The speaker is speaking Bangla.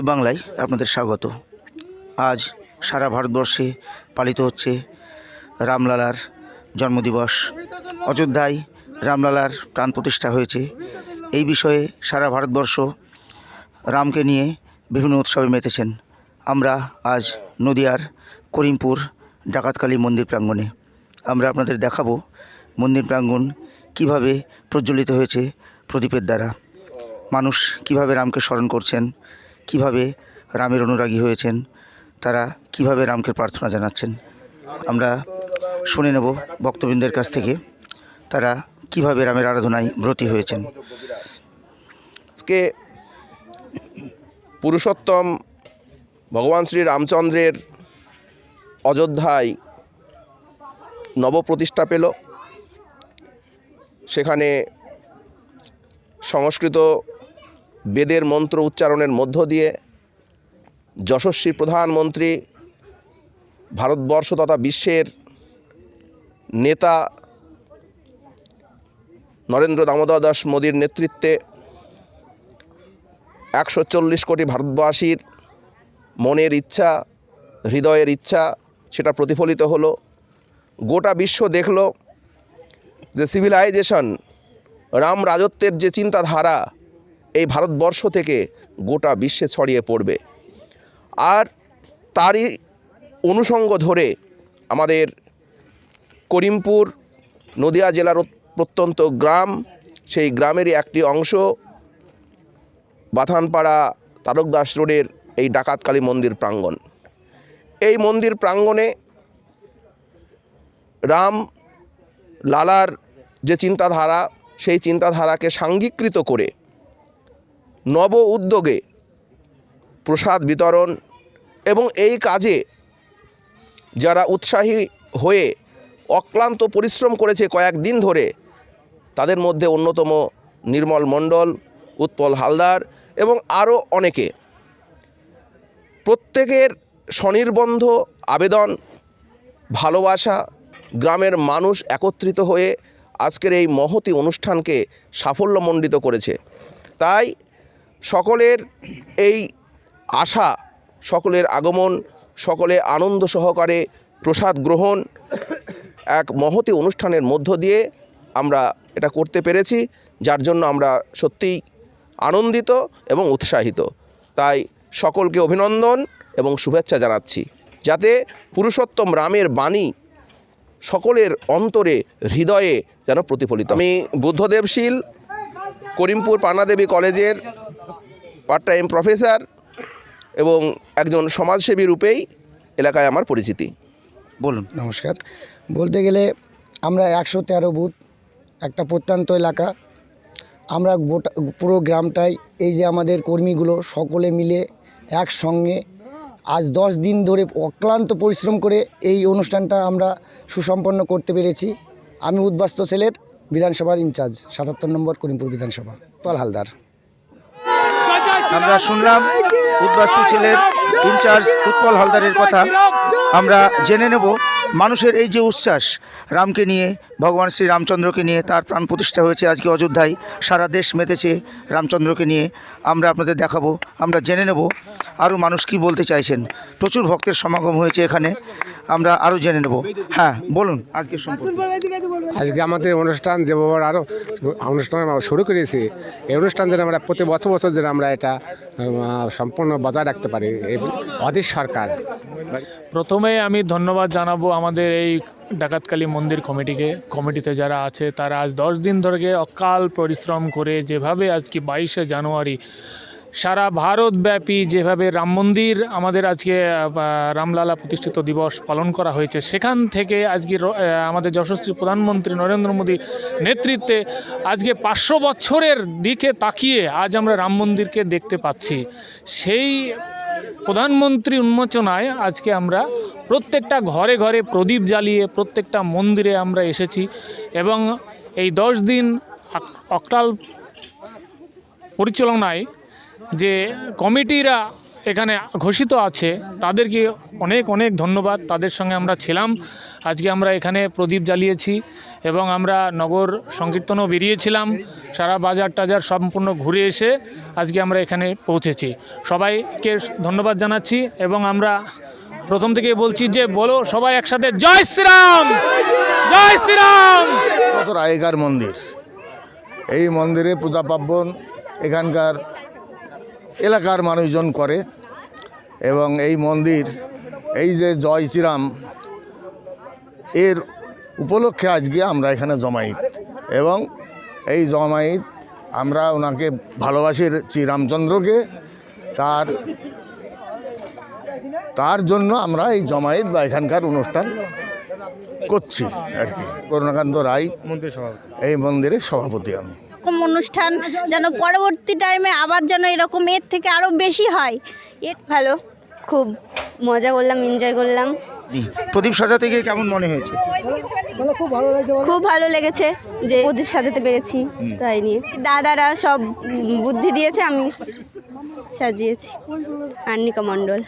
বাংলায় আপনাদের স্বাগত। আজ সারা ভারতবর্ষে পালিত হচ্ছে রামলালার জন্মদিবস। অযোধ্যায় রামলালার প্রাণ প্রতিষ্ঠা হয়েছে। এই বিষয়ে সারা ভারতবর্ষ রামকে নিয়ে বিভিন্ন উৎসবে মেতেছেন। আমরা আজ নদিয়ার করিমপুর ডাকাতকালী মন্দির প্রাঙ্গণে। আমরা আপনাদের দেখাবো মন্দির প্রাঙ্গণ কীভাবে প্রজ্বলিত হয়েছে প্রদীপের দ্বারা। মানুষ কীভাবে রামকে স্মরণ করছেন কীভাবে রামের অনুরাগী হয়েছেন? তারা কীভাবে রামকে প্রার্থনা জানাচ্ছেন? আমরা শুনে নেব ভক্তবৃন্দের কাছ থেকে তারা কীভাবে রামের আরাধনায় ব্রতী হয়েছেন। আজকে পুরুষোত্তম ভগবান শ্রী রামচন্দ্রের অযোধ্যায় নবপ্রতিষ্ঠা পেল। সেখানে সংস্কৃত বেদের মন্ত্র উচ্চারণের মধ্য দিয়ে যশস্বী প্রধানমন্ত্রী, ভারতবর্ষ তথা বিশ্বের নেতা নরেন্দ্র দামোদর দাস মোদীর নেতৃত্বে একশো চল্লিশ কোটি ভারতবাসীর মনের ইচ্ছা, হৃদয়ের ইচ্ছা, সেটা প্রতিফলিত হলো। গোটা বিশ্ব দেখল যে সিভিলাইজেশন রাম রাজত্বের যে চিন্তাধারা এই ভারতবর্ষ থেকে গোটা বিশ্বে ছড়িয়ে পড়বে। আর তারই অনুষঙ্গ ধরে আমাদের করিমপুর নদিয়া জেলার প্রত্যন্ত গ্রাম, সেই গ্রামেরই একটি অংশ বাথানপাড়া তারকদাস রোডের এই ডাকাতকালী মন্দির প্রাঙ্গণ। এই মন্দির প্রাঙ্গণে রাম লালার যে চিন্তাধারা, সেই চিন্তাধারাকে সাঙ্গীকৃত করে নব উদ্যোগে প্রসাদ বিতরণ এবং এই কাজে যারা উৎসাহী হয়ে অক্লান্ত পরিশ্রম করেছে কয়েকদিন ধরে, তাদের মধ্যে অন্যতম নির্মল মণ্ডল, উৎপল হালদার এবং আরও অনেকে। প্রত্যেকের স্বনির্বন্ধ আবেদন, ভালোবাসা, গ্রামের মানুষ একত্রিত হয়ে আজকের এই মহতি অনুষ্ঠানকে সাফল্যমণ্ডিত করেছে। তাই সকলের এই আশা, সকলের আগমন, সকলে আনন্দ সহকারে প্রসাদ গ্রহণ এক মহতি অনুষ্ঠানের মধ্য দিয়ে আমরা এটা করতে পেরেছি, যার জন্য আমরা সত্যিই আনন্দিত এবং উৎসাহিত। তাই সকলকে অভিনন্দন এবং শুভেচ্ছা জানাচ্ছি, যাতে পুরুষোত্তম রামের বাণী সকলের অন্তরে, হৃদয়ে যেন প্রতিফলিত আমি বুদ্ধদেবশীল, করিমপুর পানাদেবী কলেজের পার্ট টাইম প্রফেসর এবং একজন সমাজসেবী রূপেই এলাকায় আমার পরিচিতি। বলুন। নমস্কার। বলতে গেলে আমরা একশো তেরো বুথ একটা প্রত্যন্ত এলাকা। আমরা গোটা পুরো গ্রামটাই এই যে আমাদের কর্মীগুলো সকলে মিলে একসঙ্গে আজ দশ দিন ধরে অক্লান্ত পরিশ্রম করে এই অনুষ্ঠানটা আমরা সুসম্পন্ন করতে পেরেছি। আমি উদ্বাস্ত সেলের বিধানসভার ইনচার্জ সাতাত্তর নম্বর করিমপুর বিধানসভা পাল হালদার আমরা শুনলাম উদ্বাস্তু ছেলের ইনচার্জ উৎপল হালদারের কথা। আমরা জেনে নেব মানুষের এই যে উচ্ছ্বাস, রামকে নিয়ে, ভগবান শ্রী রামচন্দ্রকে নিয়ে তার প্রাণ প্রতিষ্ঠা হয়েছে আজকে অযোধ্যায়। সারা দেশ মেতেছে রামচন্দ্রকে নিয়ে। আমরা আপনাদের দেখাবো, আমরা জেনে নেব আরও মানুষ কি বলতে চাইছেন। প্রচুর ভক্তের সমাগম হয়েছে এখানে। আমরা আরও জেনে নেব। হ্যাঁ বলুন আজকে আজকে আমাদের অনুষ্ঠান যেভাবে আরও অনুষ্ঠান আমরা শুরু করেছি এই অনুষ্ঠান যেন আমরা প্রতি বছর বছর যেন আমরা এটা সম্পূর্ণ বজায় রাখতে পারি অধীর সরকার। প্রথমে আমি ধন্যবাদ জানাব আমাদের এই ডাকাতকালী মন্দির কমিটিকে কমিটিতে যারা আছে তারা আজ দশ দিন ধরে অকাল পরিশ্রম করে যেভাবে আজকে বাইশে জানুয়ারি সারা ভারতব্যাপী যেভাবে রাম মন্দির আমাদের আজকে রামলালা প্রতিষ্ঠিত দিবস পালন করা হয়েছে, সেখান থেকে আজকে আমাদের যশস্বী প্রধানমন্ত্রী নরেন্দ্র মোদীর নেতৃত্বে আজকে পাঁচশো বছরের দিকে তাকিয়ে আজ আমরা রাম মন্দিরকে দেখতে পাচ্ছি। সেই প্রধানমন্ত্রী উন্মোচনায় আজকে আমরা প্রত্যেকটা ঘরে ঘরে প্রদীপ জ্বালিয়ে প্রত্যেকটা মন্দিরে আমরা এসেছি এবং এই দশ দিন অকাল পরিচালনায় যে কমিটিরা এখানে ঘোষিত আছে, তাদেরকে অনেক অনেক ধন্যবাদ। তাদের সঙ্গে আমরা ছিলাম। আজকে আমরা এখানে প্রদীপ জ্বালিয়েছি এবং আমরা নগর সংকীর্তনও বেরিয়েছিলাম। সারা বাজার টাজার সম্পূর্ণ ঘুরে এসে আজকে আমরা এখানে পৌঁছেছি। সবাইকে ধন্যবাদ জানাচ্ছি এবং আমরা প্রথম থেকে বলছি যে, বলো সবাই একসাথে, জয় শ্রীরাম! জয় শ্রীরাম! আগেকার মন্দির। এই মন্দিরে পূজা পার্বণ, এখানকার এলাকার মানুষজন করে এবং এই মন্দির এই যে জয় শ্রীরাম এর উপলক্ষে আজকে আমরা এখানে জমাইত এবং এই জমাইত আমরা ওনাকে ভালোবাসি শ্রীরামচন্দ্রকে। তার তার জন্য আমরা এই জমায়েত বা এখানকার অনুষ্ঠান করছি আর কি। করুণাকান্ত রায় এই মন্দিরের সভাপতি আমি। এরকম অনুষ্ঠান যেন পরবর্তী টাইমে আবার যেন এরকম এর থেকে আরও বেশি হয়। এর ভালো খুব মজা করলাম এনজয় করলাম। প্রদীপ সাজাতে গিয়ে কেমন মনে হয়েছে? খুব ভালো লেগেছে যে প্রদীপ সাজাতে পেরেছি তাই নিয়ে। দাদারা সব বুদ্ধি দিয়েছে আমি সাজিয়েছি। আর্নিকা মণ্ডল।